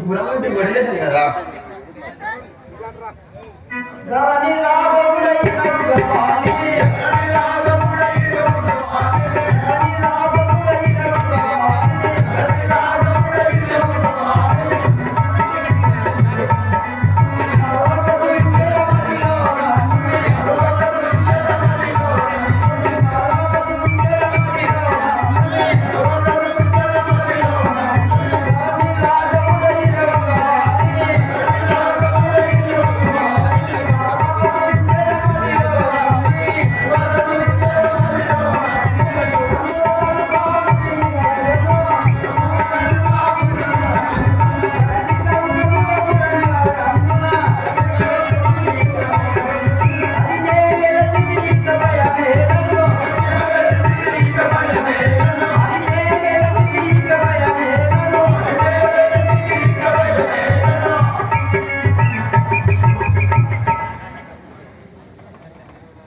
పురాణం కొట్టేశారు కదా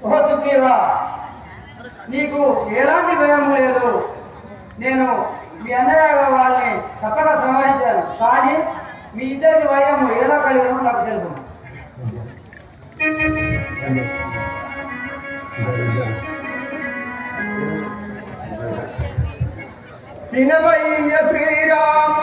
ఓ సుగ్రీవా నీకు ఎలాంటి భయం లేదు. నేను మీ అన్నయ్య వాళ్ళని తప్పక సంహరించాను. కానీ మీ ఇద్దరికి వైరము ఎలా కలిగినో నాకు తెలుపు శ్రీరామ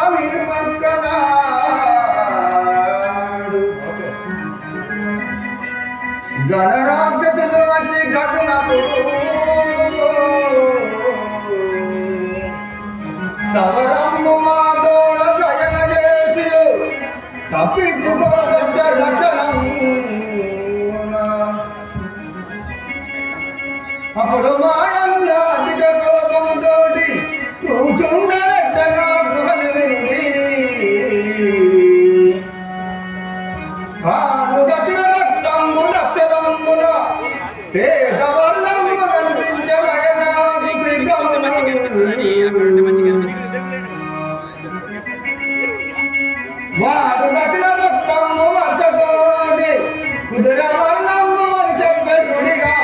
అప్పుడు మాయంలో అధిక కోపంతోటి కూర్చుండబెట్టగా గృహను వింది వాడు దక్షిణ రక్తంబు దక్షదంబున వాడు దక్షిణ రక్తంబు వర్షకోటి కుదుర వర్ణము వర్షపెరుడిగా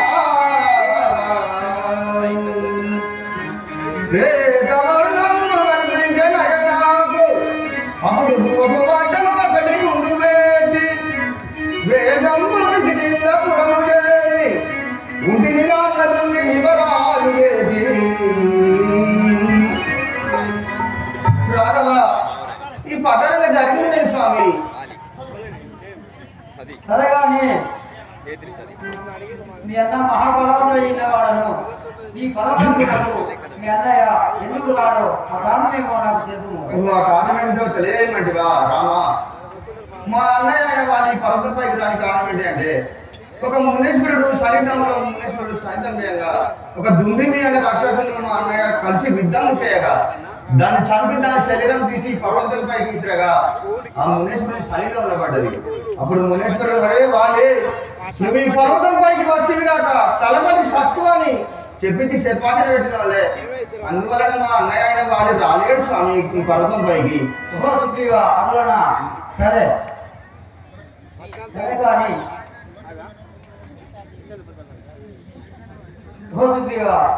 సరే కానీ మీ అన్న మహాబలవంతుడైన వాడను ఈ పర్వతములకు మీ అన్నయ్య ఎందుకు రాడో ఆ కారణమేమో నాకు తెలుపు నువ్వు ఆ కారణం ఏంటో తెలియమంటివా రామా. మా అన్నయ్య వాళ్ళ ఈ పర్వతంపైకి రాని కారణం ఏంటి అంటే ఒక మునేశ్వరుడు సరితంలో మునేశ్వరుడు సరితం చేయగా ఒక దుందిమి అనే రాక్షసులను మా అన్నయ్య కలిసి యుద్ధం చేయగా దాన్ని చంపి దాని శరీరం తీసి పర్వతంపై తీసిరగా ఆ మునేశ్వరుని శరీరంలో ఉండబడ్డది అప్పుడు మునేశ్వరుడు అరే వాళ్ళే నువ్వు ఈ పర్వతం పైకి వస్తుంది కాక తలపతి శస్త్వాన్ని చెప్పించి చెప్పాల్సిన పెట్టిన వాళ్ళే. అందువలన మా అన్నయ్య అయిన వాళ్ళు రాలేడు స్వామి ఈ పర్వతం పైకి. అట్లనా సరే. సరే కానీ.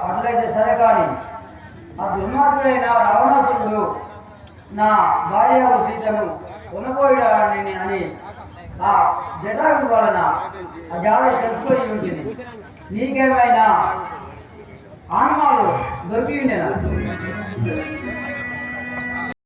అట్లయితే సరే కానీ. ఆ దుర్మార్గుడైన రావణాసురుడు నా భార్య సీతను కొనపోయాడని అని ఆ జటాకు వలన ఆ జాడ తెలుసుకొని ఉంటుంది నీకేమైనా ఆనమాలు దొరికి ఉండేనా